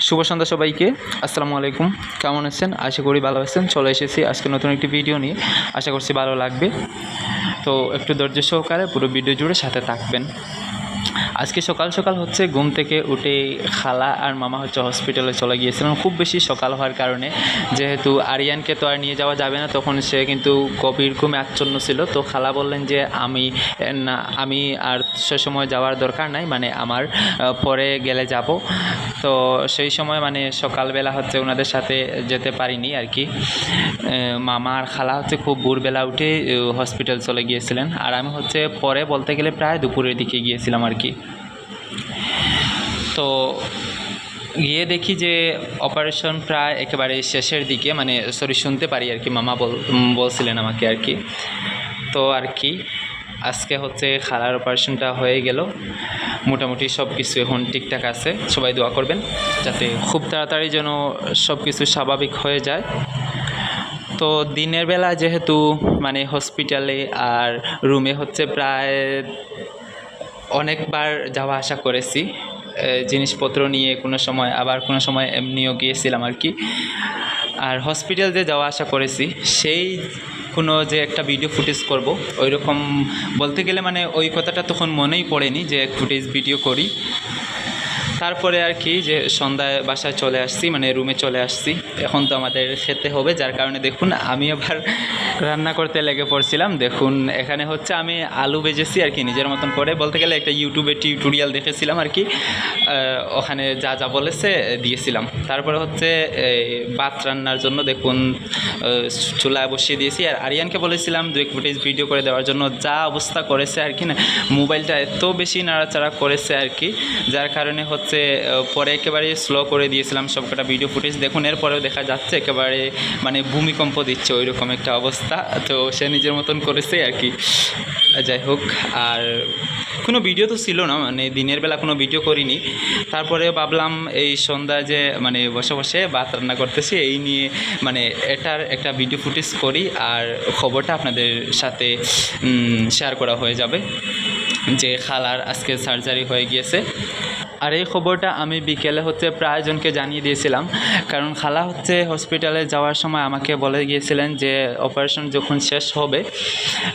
শুভ সন্ধ্যা সবাইকে। আসসালামু আলাইকুম। কেমন আছেন? আশা করি ভালো আছেন। চলে এসেছি আজকে নতুন একটি ভিডিও নিয়ে। আশা করছি ভালো লাগবে। তো একটু ধৈর্য সহকারে পুরো ভিডিও জুড়ে সাথে থাকবেন। আজকে সকাল সকাল হচ্ছে ঘুম থেকে উঠে খালা আর মামা হচ্ছে হসপিটালে চলে গিয়েছিলাম খুব বেশি সকাল হওয়ার কারণে। যেহেতু আরিয়ানকে তো আর নিয়ে যাওয়া যাবে না, তখন সে কিন্তু গভীর ঘুমে আচ্ছন্ন ছিল। তো খালা বললেন যে, আমি, না, আমি আর সে সময় যাওয়ার দরকার নাই। মানে আমার পরে গেলে যাব। তো সেই সময় মানে সকালবেলা হচ্ছে ওনাদের সাথে যেতে পারিনি আর কি। মামা আর খালা হচ্ছে খুব ভোরবেলা উঠে হসপিটাল চলে গিয়েছিলেন। আর আমি হচ্ছে পরে বলতে গেলে প্রায় দুপুরের দিকে গিয়েছিলাম আর কি। তো গিয়ে দেখি যে অপারেশন প্রায় একেবারে শেষের দিকে মানে সরি শুনতে পারি আর কি, মামা বল বলছিলেন আমাকে আর কি। তো আর কি, আজকে হচ্ছে খালার অপারেশনটা হয়ে গেল। মোটামুটি সব কিছু এখন ঠিকঠাক আছে। সবাই দোয়া করবেন যাতে খুব তাড়াতাড়ি যেন সব কিছু স্বাভাবিক হয়ে যায়। তো দিনের বেলা যেহেতু মানে হসপিটালে আর রুমে হচ্ছে প্রায় অনেকবার যাওয়া আসা করেছি। জিনিসপত্র নিয়ে কোনো সময়, আবার কোনো সময় এমনিও গিয়েছিলাম আর কি। আর হসপিটাল যে যাওয়া আসা করেছি, সেই কোনো যে একটা ভিডিও ফুটেজ করব ওই রকম বলতে গেলে মানে ওই কথাটা তখন মনেই পড়েনি যে ফুটেজ ভিডিও করি। তারপরে আর কি যে সন্ধ্যায় বাসায় চলে আসছি মানে রুমে চলে আসছি। এখন তো আমাদের খেতে হবে, যার কারণে দেখুন আমি আবার রান্না করতে লেগে পড়ছিলাম। দেখুন, এখানে হচ্ছে আমি আলু ভেজেছি আর কি, নিজের মতন করে। বলতে গেলে একটা ইউটিউবে টিউটোরিয়াল দেখেছিলাম আর কি। ওখানে যা যা বলেছে দিয়েছিলাম। তারপরে হচ্ছে ভাত রান্নার জন্য দেখুন চুলায় বসিয়ে দিয়েছি। আর আরিয়ানকে বলেছিলাম, দু এক ফুটেজ ভিডিও করে দেওয়ার জন্য যা অবস্থা করেছে আর কি না, মোবাইলটা এত বেশি নাড়াচাড়া করেছে আর কি, যার কারণে হচ্ছে আহ, পরে একেবারে স্লো করে দিয়েছিলাম সবকটা ভিডিও ফুটেজ দেখুন এরপরেও দেখা যাচ্ছে একেবারে মানে ভূমিকম্প দিচ্ছে ওই রকম একটা অবস্থা। তো সে নিজের মতন করেছে আর কি। যাই হোক আর কোনো ভিডিও তো ছিল না মানে দিনের বেলা কোনো ভিডিও করিনি। তারপরে ভাবলাম এই সন্ধ্যা যে মানে বসে বসে ভাত রান্না করতেছি এই নিয়ে মানে এটার একটা ভিডিও ফুটেজ করি আর খবরটা আপনাদের সাথে শেয়ার করা হয়ে যাবে। যে খালার আজকে সার্জারি হয়ে গিয়েছে। আর এই খবরটা আমি বিকেলে হচ্ছে প্রায়জনকে জানিয়ে দিয়েছিলাম। কারণ খালা হচ্ছে হসপিটালে যাওয়ার সময় আমাকে বলে গিয়েছিলেন যে অপারেশন যখন শেষ হবে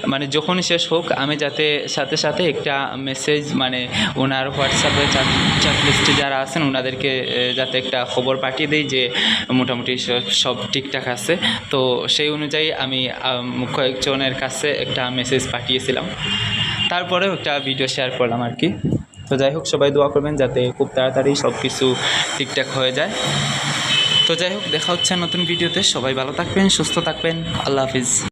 মানে যখনই শেষ হোক আমি যাতে সাথে সাথে একটা মেসেজ মানে ওনার হোয়াটসঅ্যাপে চাট লিস্টে যারা আছেন ওনাদেরকে যাতে একটা খবর পাঠিয়ে দিই যে মোটামুটি সব- ঠিকঠাক আছে। তো সেই অনুযায়ী আমি আম, কয়েকজনের কাছে একটা মেসেজ পাঠিয়েছিলাম। তারপরেও একটা ভিডিও শেয়ার করলাম আর কি। তো যাই হোক, সবাই দোয়া করবেন যাতে খুব তাড়াতাড়ি সব কিছু ঠিকঠাক হয়ে যায়। তো যাই হোক, দেখা হচ্ছে নতুন ভিডিওতে। সবাই ভালো থাকবেন, সুস্থ থাকবেন। আল্লাহ হাফিজ।